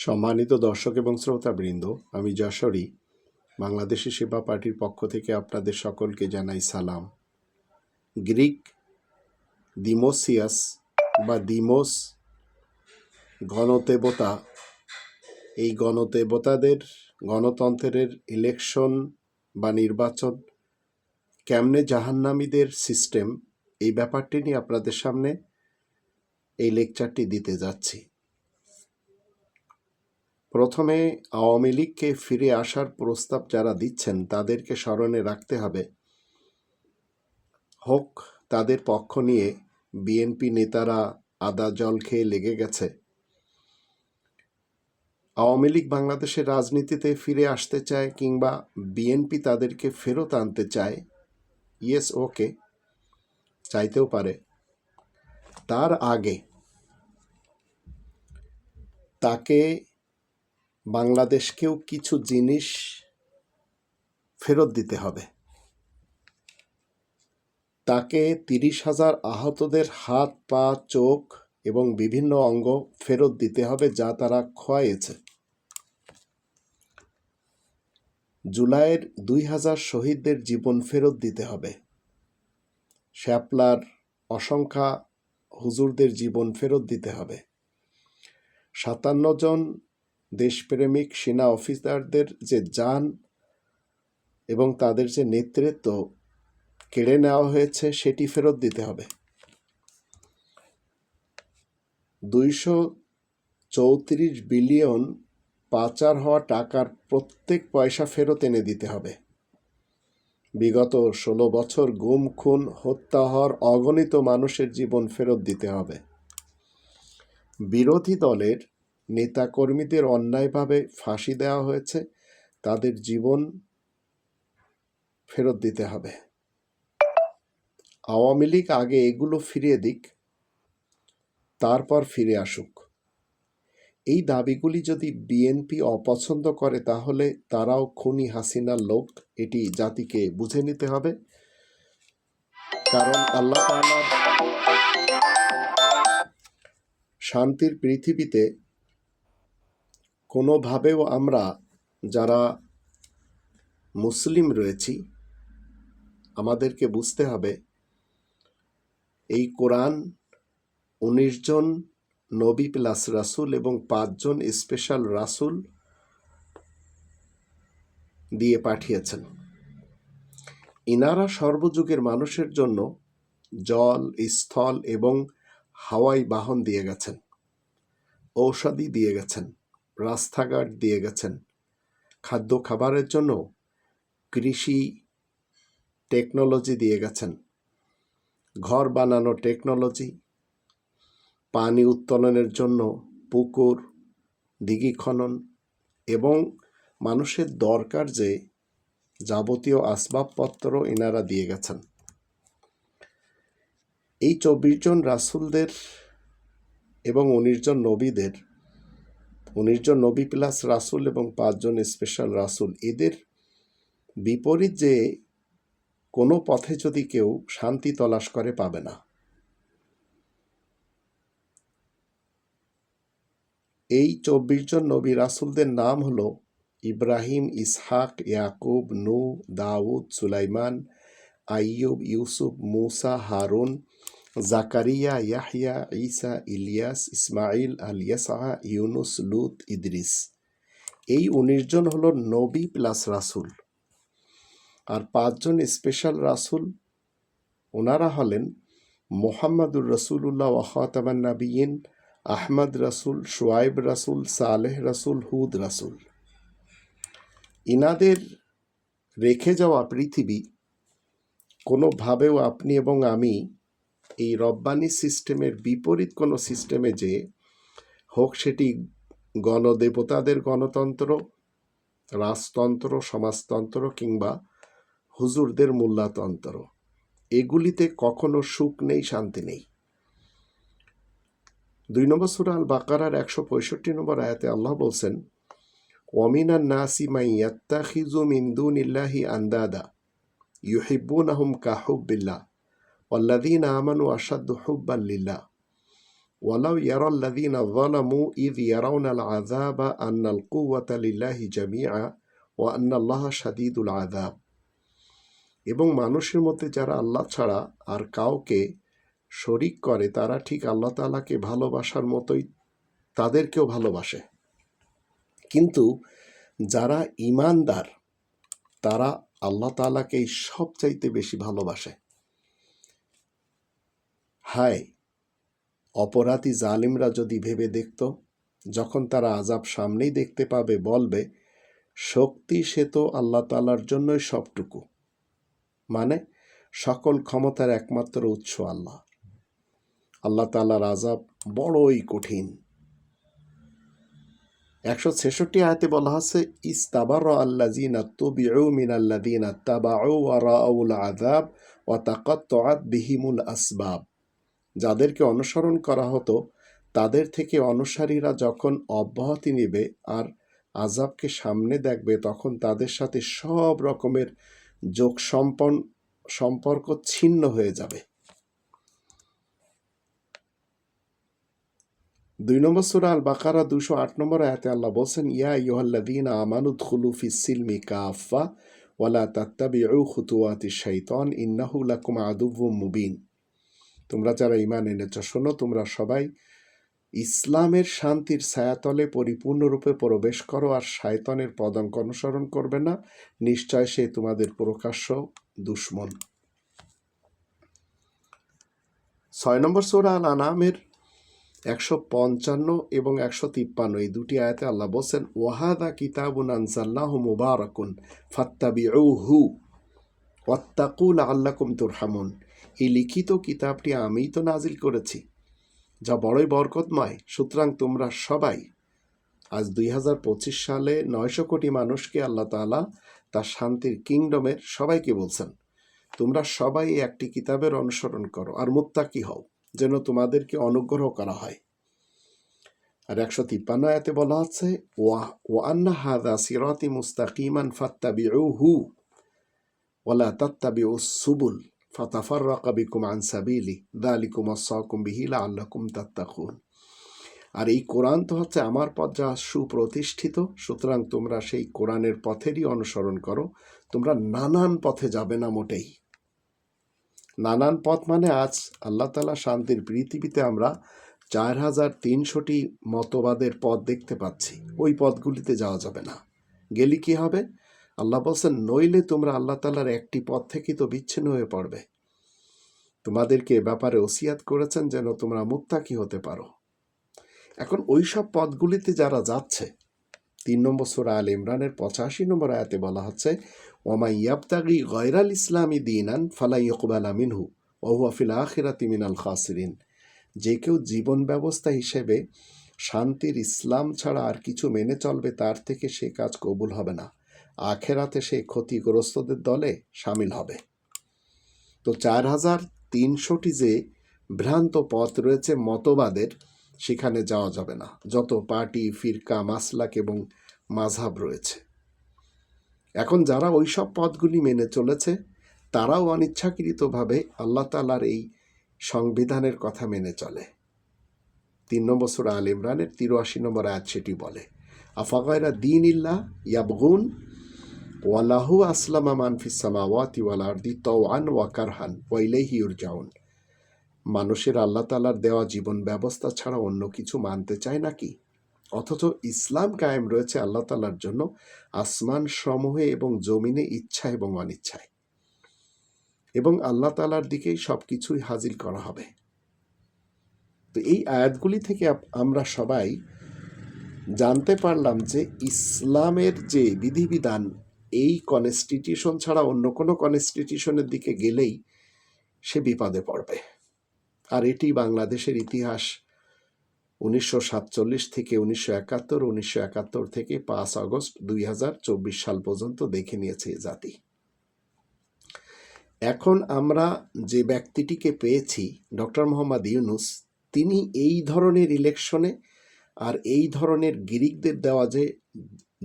সম্মানিত দর্শক এবং শ্রোতাবৃন্দ, আমি যশোরী, বাংলাদেশি সেবা পার্টির পক্ষ থেকে আপনাদের সকলকে জানাই সালাম। গ্রিক দিমোসিয়াস বা দিমোস গণদেবতা এই গণদেবতাদের গণতন্ত্রের ইলেকশন বা নির্বাচন কেমনে জাহান্নামীদের সিস্টেম এই ব্যাপারটি নিয়ে আপনাদের সামনে এই লেকচারটি দিতে যাচ্ছি। প্রথমে আওয়ামী লীগকে ফিরে আসার প্রস্তাব যারা দিচ্ছেন, তাদেরকে স্মরণে রাখতে হবে। হোক, তাদের পক্ষ নিয়ে বিএনপি নেতারা আদা জল খেয়ে লেগে গেছে। আওয়ামী লীগ বাংলাদেশের রাজনীতিতে ফিরে আসতে চায় কিংবা বিএনপি তাদেরকে ফেরত আনতে চায়, ইয়েস, ওকে, চাইতেও পারে। তার আগে তাকে বাংলাদেশকেও কিছু জিনিস ফেরত দিতে হবে। তাকে তিরিশ হাজার আহতদের হাত, পা, চোখ এবং বিভিন্ন অঙ্গ ফেরত দিতে হবে যা তারা খোয়াইয়েছে। জুলাইয়ের দুই হাজার শহীদদের জীবন ফেরত দিতে হবে। শ্যাপলার অসংখ্যা হুজুরদের জীবন ফেরত দিতে হবে। সাতান্ন জন দেশপ্রেমিক সেনা অফিসারদের যে যান এবং তাদের যে নেতৃত্ব কেড়ে নেওয়া হয়েছে, সেটি ফেরত দিতে হবে। দুইশো চৌত্রিশ বিলিয়ন পাচার হওয়া টাকার প্রত্যেক পয়সা ফেরত এনে দিতে হবে। বিগত ষোলো বছর গুম, খুন, হত্যা হওয়ার অগণিত মানুষের জীবন ফেরত দিতে হবে। বিরোধী দলের নেতাকর্মীদের অন্যায়ভাবে ফাঁসি দেওয়া হয়েছে, তাদের জীবন ফেরত দিতে হবে। আওয়ামী লীগ আগে এগুলো ফিরিয়ে দিক, তারপর ফিরে আসুক। এই দাবিগুলি যদি বিএনপি অপছন্দ করে, তাহলে তারাও খুনি হাসিনার লোক, এটি জাতিকে বুঝে নিতে হবে। কারণ আল্লাহ শান্তির পৃথিবীতে কোনোভাবেও আমরা যারা মুসলিম রয়েছি, আমাদেরকে বুঝতে হবে এই কোরআন উনিশ জন নবী প্লাস রাসুল এবং পাঁচজন স্পেশাল রাসুল দিয়ে পাঠিয়েছেন। ইনারা সর্বযুগের মানুষের জন্য জল, স্থল এবং হাওয়াই বাহন দিয়ে গেছেন, ঔষধি দিয়ে গেছেন। রাস্তাঘাট দিয়ে গেছেন। খাদ্য খাবারের জন্য কৃষি টেকনোলজি দিয়ে গেছেন। ঘর বানানো টেকনোলজি, পানি উত্তোলনের জন্য পুকুর, দিঘি খনন এবং মানুষের দরকার যে যাবতীয় আসবাবপত্র এনারা দিয়ে গেছেন। এই চব্বিশ জন রাসুলদের এবং উনিশ জন নবীদের উনিশ জন নবী প্লাস রাসুল এবং পাঁচজন স্পেশাল রাসুল। এদের বিপরীত যে কোনো পথে যদি কেউ শান্তি তলাশ করে, পাবে না। এই চব্বিশ জন নবী রাসুলদের নাম হলো ইব্রাহিম, ইসহাক, ইয়াকুব নু দাউদ, সুলাইমান, আইয়ুব, ইউসুফ, মুসা, হারুন জাকারিয়া ইয়াহিয়া ঈসা ইলিয়াস ইসমাইল আল ইয়াসা ইউনুস লুত ইদ্রিস এই উনিশ জন হলো নবী প্লাস রাসুল। আর পাঁচজন স্পেশাল রাসুল, ওনারা হলেন মোহাম্মদুর রসুল্লাহ ওয়াহতামান নাবিয়িন আহমদ রাসুল সোয়াইব রাসুল, সালেহ রাসুল, হুদ রাসুল। ইনাদের রেখে যাওয়া পৃথিবী কোনোভাবেও আপনি এবং আমি এই রব্বানি সিস্টেমের বিপরীত কোনো সিস্টেমে যে হোক সেটি গণদেবতাদের গণতন্ত্র, রাজতন্ত্র, সমাজতন্ত্র কিংবা হুজুরদের মোল্লাতন্ত্র এগুলিতে কখনো সুখ নেই, শান্তি নেই। দুই নম্বর সুরা আল বাকারার একশো পঁয়ষট্টি নম্বর আয়াতে আল্লাহ বলছেন ওয়ামিনান নাসি মাই ইয়াত্তাখিজু মিন দুনিল্লাহি আন্দাদা, ইউহিব্বুনাহুম কাহুব্বিল্লাহ ওয়াল্লাযীনা আমানু আশাদ্দু হুব্বান লিল্লাহ ولو يرى الذين ظلموا إذ يرون العذاب أن القوة لله جميعا وأن الله شديد العذاب এবং মানুষের মধ্যে যারা আল্লাহ ছাড়া আর কাউকে শরিক করে তারা ঠিক আল্লাহ তালাকে ভালোবাসার মতোই তাদেরকেও ভালোবাসে কিন্তু যারা ইমানদার তারা আল্লাহ তালাকেই সবচাইতে বেশি ভালোবাসে হায়, অপরাধী জালিমরা যদি ভেবে দেখত, যখন তারা আজাব সামনেই দেখতে পাবে, বলবে, শক্তি সে তো আল্লাহ তালার জন্যই সবটুকু। মানে সকল ক্ষমতার একমাত্র উৎস আল্লাহ। আল্লাহ তালার আজাব বড়ই কঠিন। একশো ছেষট্টি আয়তে বলা হচ্ছে ইস্তাবার আল্লাজিনা তুবিউ মিন আল্লাদিনা তাবাউ ওয়ারাউল আযাব ওয়া তাকাত্তাআত বিহিমুল আসবাব। যাদেরকে অনুসরণ করা হতো, তাদের থেকে অনুসারীরা যখন অব্যাহতি নেবে আর আজাবকে সামনে দেখবে, তখন তাদের সাথে সব রকমের যোগ সম্পন সম্পর্ক ছিন্ন হয়ে যাবে। দুই নম্বর সুরা আল বাকারা দুশো আট নম্বর আয়াতে আল্লাহ বলছেন, ইয়া ইউহাল্লাদিন আমানুদ খুলুফি সিলমি কাফা ওয়ালা তাত্তাবিউ খুতুয়াতি শাইতান, ইন্নাহু লাকুম আদুব্বুম মুবিন। তোমরা যারা ইমান এনেছ, শোনো, তোমরা সবাই ইসলামের শান্তির ছায়াতলে পরিপূর্ণরূপে প্রবেশ করো আর শায়তনের পদঙ্ক অনুসরণ করবে না। নিশ্চয় সে তোমাদের প্রকাশ্য দুশ্মন। ছয় নম্বর সোরা আল আনামের একশো পঞ্চান্ন এবং একশো তিপ্পান্ন, এই দুটি আয়াতে আল্লাহ বলছেন, ওয়াহাদা কিতাবুন আনসাল্লাহ মুবারাকুন ফাত্তাবিউহু ওয়াত্তাকুল আল্লাকুম তুরহামুন। এই লিখিত কিতাবটি আমিই তো নাজিল করেছি, যা বড়ই বরকতময়। সুতরাং তোমরা সবাই আজ দুই হাজার পঁচিশ সালে নয়শো কোটি মানুষকে আল্লাহ তাআলা তার শান্তির কিংডমের সবাইকে বলছেন, তোমরা সবাই একটি কিতাবের অনুসরণ করো আর মুত্তাকি হও, যেন তোমাদেরকে অনুগ্রহ করা হয়। আর একশো তিপ্পান্ন আয়াতে বলা হচ্ছে ওয়া ওয়ান্না হাদা সিরাতি মুস্তাকিমান ফাত্তাবিউহু ওয়ালা তাত্তাবিউ সুবুল। ফাতাফাররাকা বিকুম আন সাবিলি দালিকুম আসাকুম বিহি লাআল্লাকুম তাত্তাকুন আর এই কোরআন তো হচ্ছে আমার পথ যা সুপ্রতিষ্ঠিত, সুতরাং তোমরা সেই কোরআনের পথেরই অনুসরণ করো। তোমরা নানান পথে যাবে না মোটেই। নানান পথ মানে আজ আল্লাহ তালা শান্তির পৃথিবীতে আমরা চার হাজার তিনশোটি মতবাদের পথ দেখতে পাচ্ছি। ওই পথগুলিতে যাওয়া যাবে না। গেলি কি হবে? আল্লাহ বলছেন, নইলে তোমরা আল্লাহ তালার একটি পথ থেকে তো বিচ্ছিন্ন হয়ে পড়বে। তোমাদেরকে এ ব্যাপারে ওসিয়াত করেছেন যেন তোমরা মুত্তাকি হতে পারো। এখন ওই সব পথগুলিতে যারা যাচ্ছে, তিন নম্বর সুরা আল ইমরানের পঁচাশি নম্বর আয়াতে বলা হচ্ছে ওমা ইয়াবতাগি গয়রাল ইসলামী দিনান ফালা ইকবালা মিনহু ওহুয়া ফিল আখিরাতি মিনাল খাসিরিন। যে কেউ জীবন ব্যবস্থা হিসেবে শান্তির ইসলাম ছাড়া আর কিছু মেনে চলবে, তার থেকে সে কাজ কবুল হবে না। আখেরাতে সে ক্ষতিগ্রস্তদের দলে সামিল হবে। তো চার হাজার তিনশোটি যে ভ্রান্ত পথ রয়েছে মতবাদের, সেখানে যাওয়া যাবে না। যত পার্টি, ফিরকা, মাসলাক এবং মাঝহাব রয়েছে। এখন যারা ওই সব পথগুলি মেনে চলেছে, তারাও অনিচ্ছাকৃতভাবে আল্লাহ তালার এই সংবিধানের কথা মেনে চলে। তিন নম্বর সুরা আল ইমরানের তিরাশি নম্বর আয়াত সেটি বলে আফাগায়রা দিন ইল্লা ইয়াবগুন ওয়ালাহু আসলামা মানফিস সামাওয়াতি ওয়াল তাওয়ান ওয়া কারহান ওয়া ইউরজাউন মানুষের আল্লাহ তালার দেওয়া জীবন ব্যবস্থা ছাড়া অন্য কিছু মানতে চায় নাকি? অথচ ইসলাম কায়েম রয়েছে আল্লাহ তালার জন্য আসমান সমূহে এবং জমিনে ইচ্ছা এবং অনিচ্ছায়। এবং আল্লাহ তালার দিকেই সব কিছুই হাজির করা হবে। তো এই আয়াতগুলি থেকে আমরা সবাই জানতে পারলাম যে ইসলামের যে বিধিবিধান এই কনস্টিটিউশন ছাড়া অন্য কোনো কনস্টিটিউশনের দিকে গেলেই সে বিপদে পড়বে। আর এটি বাংলাদেশের ইতিহাস। উনিশশো সাতচল্লিশ থেকে উনিশশো একাত্তর উনিশশো একাত্তর থেকে পাঁচ আগস্ট দুই হাজার চব্বিশ সাল পর্যন্ত দেখে নিয়েছে জাতি। এখন আমরা যে ব্যক্তিটিকে পেয়েছি, ডক্টর মোহাম্মদ ইউনুস, তিনি এই ধরনের ইলেকশনে আর এই ধরনের গিরিকদের দেওয়া যে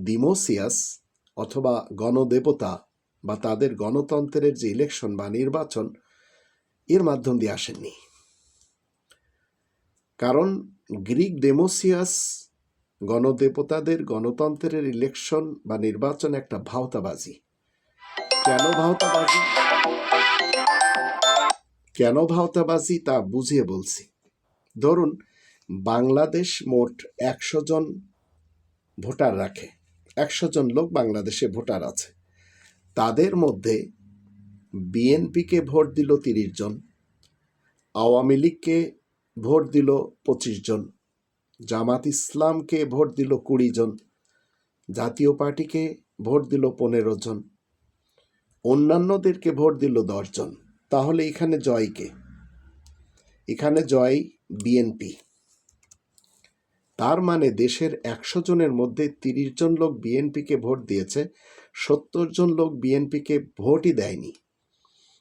ডিমোসিয়াস অথবা গণদেবতা বা তাদের গণতন্ত্রের যে ইলেকশন বা নির্বাচন, এর মাধ্যম দিয়ে আসেননি। কারণ গ্রিক ডেমোসিয়াস গণদেবতাদের গণতন্ত্রের ইলেকশন বা নির্বাচন একটা ভাওতাবাজি। কেন ভাওতাবাজি? কেন ভাওতাবাজি? তা বুঝিয়ে বলছি। ধরুন, বাংলাদেশ মোট একশো জন ভোটার রাখে। একশো জন লোক বাংলাদেশে ভোটার আছে। তাদের মধ্যে বিএনপিকে ভোট দিল তিরিশ জন, আওয়ামী লীগকে ভোট দিল পঁচিশ জন, জামাত ইসলামকে ভোট দিল কুড়ি জন, জাতীয় পার্টিকে ভোট দিল পনেরো জন, অন্যান্যদেরকে ভোট দিল দশজন তাহলে এখানে জয়কে এখানে জয় বিএনপি। তার মানে দেশের একশো জনের মধ্যে তিরিশ জন লোক বিএনপিকে ভোট দিয়েছে, সত্তর জন লোক বিএনপিকে ভোটই দেয়নি।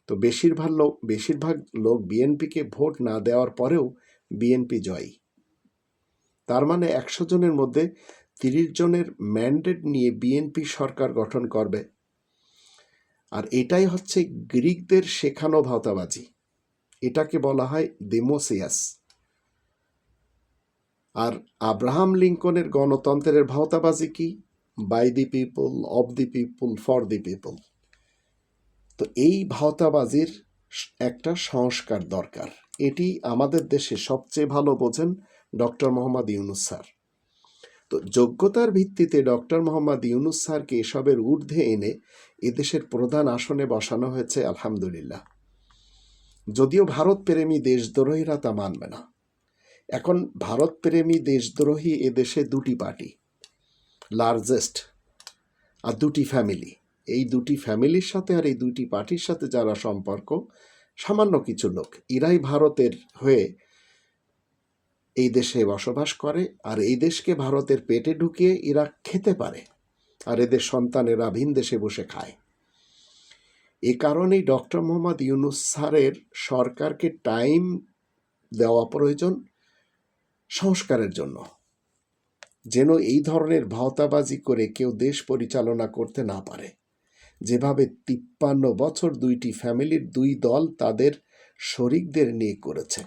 তো বেশিরভাগ লোক বেশিরভাগ লোক বিএনপিকে ভোট না দেওয়ার পরেও বিএনপি জয়ী। তার মানে একশো জনের মধ্যে তিরিশ জনের ম্যান্ডেট নিয়ে বিএনপি সরকার গঠন করবে। আর এটাই হচ্ছে গ্রিকদের শেখানো ভাওতাবাজি। এটাকে বলা হয় ডেমোসিয়াস আর আব্রাহাম লিঙ্কনের গণতন্ত্রের ভাওতাবাজি কি? By the people of the people for the people তো এই ভাওতাবাজির একটা সংস্কার দরকার। এটি আমাদের দেশে সবচেয়ে ভালো বোঝেন ডক্টর মোহাম্মদ ইউনুস স্যার। তো যোগ্যতার ভিত্তিতে ডক্টর মোহাম্মদ ইউনুস স্যারকে এসবের ঊর্ধ্বে এনে এদেশের প্রধান আসনে বসানো হয়েছে, আলহামদুলিল্লাহ। যদিও ভারত প্রেমী দেশদ্রোহীরা তা মানবে না। এখন ভারত প্রেমী দেশদ্রোহী এদেশে দুটি পার্টি লার্জেস্ট আর দুটি ফ্যামিলি এই দুটি ফ্যামিলির সাথে আর এই দুটি পার্টির সাথে যারা সম্পর্ক, সামান্য কিছু লোক ইরাই ভারতের হয়ে এই দেশে বসবাস করে আর এই দেশকে ভারতের পেটে ঢুকিয়ে ইরা খেতে পারে আর এদের সন্তানেরা ভিন দেশে বসে খায়। এ কারণেই ডক্টর মোহাম্মদ ইউনুস স্যারের সরকারকে টাইম দেওয়া প্রয়োজন সংস্কারের জন্য। যেন এই ধরনের ভাওতাবাজি করে কেউ দেশ পরিচালনা করতে না পারে। যেভাবে তিপ্পান্ন বছর দুইটি ফ্যামিলির দুই দল তাদের শরিকদের নিয়ে করেছে।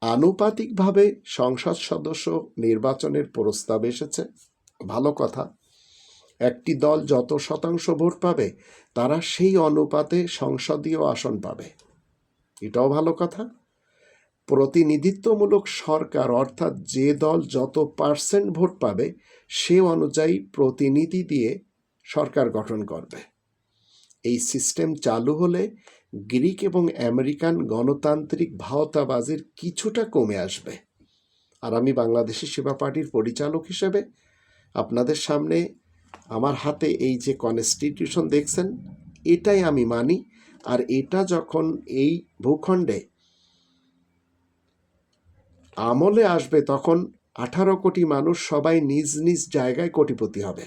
আনুপাতিকভাবে সংসদ সদস্য নির্বাচনের প্রস্তাব এসেছে। ভালো কথা। একটি দল যত শতাংশ ভোট পাবে, তারা সেই অনুপাতে সংসদীয় আসন পাবে। এটাও ভালো কথা। প্রতিনিধিত্বমূলক সরকার, অর্থাৎ যে দল যত পার্সেন্ট ভোট পাবে, সে অনুযায়ী প্রতিনিধি দিয়ে সরকার গঠন করবে। এই সিস্টেম চালু হলে গ্রিক এবং আমেরিকান গণতান্ত্রিক ভাওতাবাজির কিছুটা কমে আসবে। আর আমি বাংলাদেশি সেবা পার্টির পরিচালক হিসেবে আপনাদের সামনে আমার হাতে এই যে কনস্টিটিউশন দেখছেন, এটাই আমি মানি। আর এটা যখন এই ভূখণ্ডে আমলে আসবে তখন আঠারো কোটি মানুষ সবাই নিজ নিজ জায়গায় কোটিপতি হবে।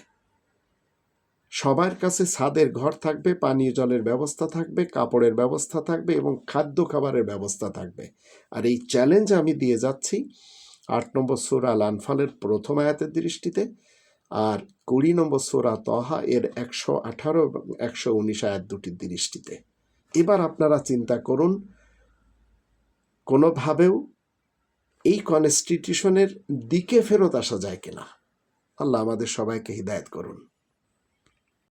সবার কাছে ছাদের ঘর থাকবে, পানীয় জলের ব্যবস্থা থাকবে, কাপড়ের ব্যবস্থা থাকবে এবং খাদ্য খাবারের ব্যবস্থা থাকবে। আর এই চ্যালেঞ্জ আমি দিয়ে যাচ্ছি আট নম্বর সোরা লানফালের প্রথম আয়াতের দৃষ্টিতে আর কুড়ি নম্বর সোরা তহা এর একশো আঠারো এবং একশো উনিশ আয়াত দুটির দৃষ্টিতে। এবার আপনারা চিন্তা করুন, কোনোভাবেও এই কনস্টিটিউশনের দিকে ফেরত আসা যায় কিনা? আল্লাহ আমাদের সবাইকে হিদায়ত করুন।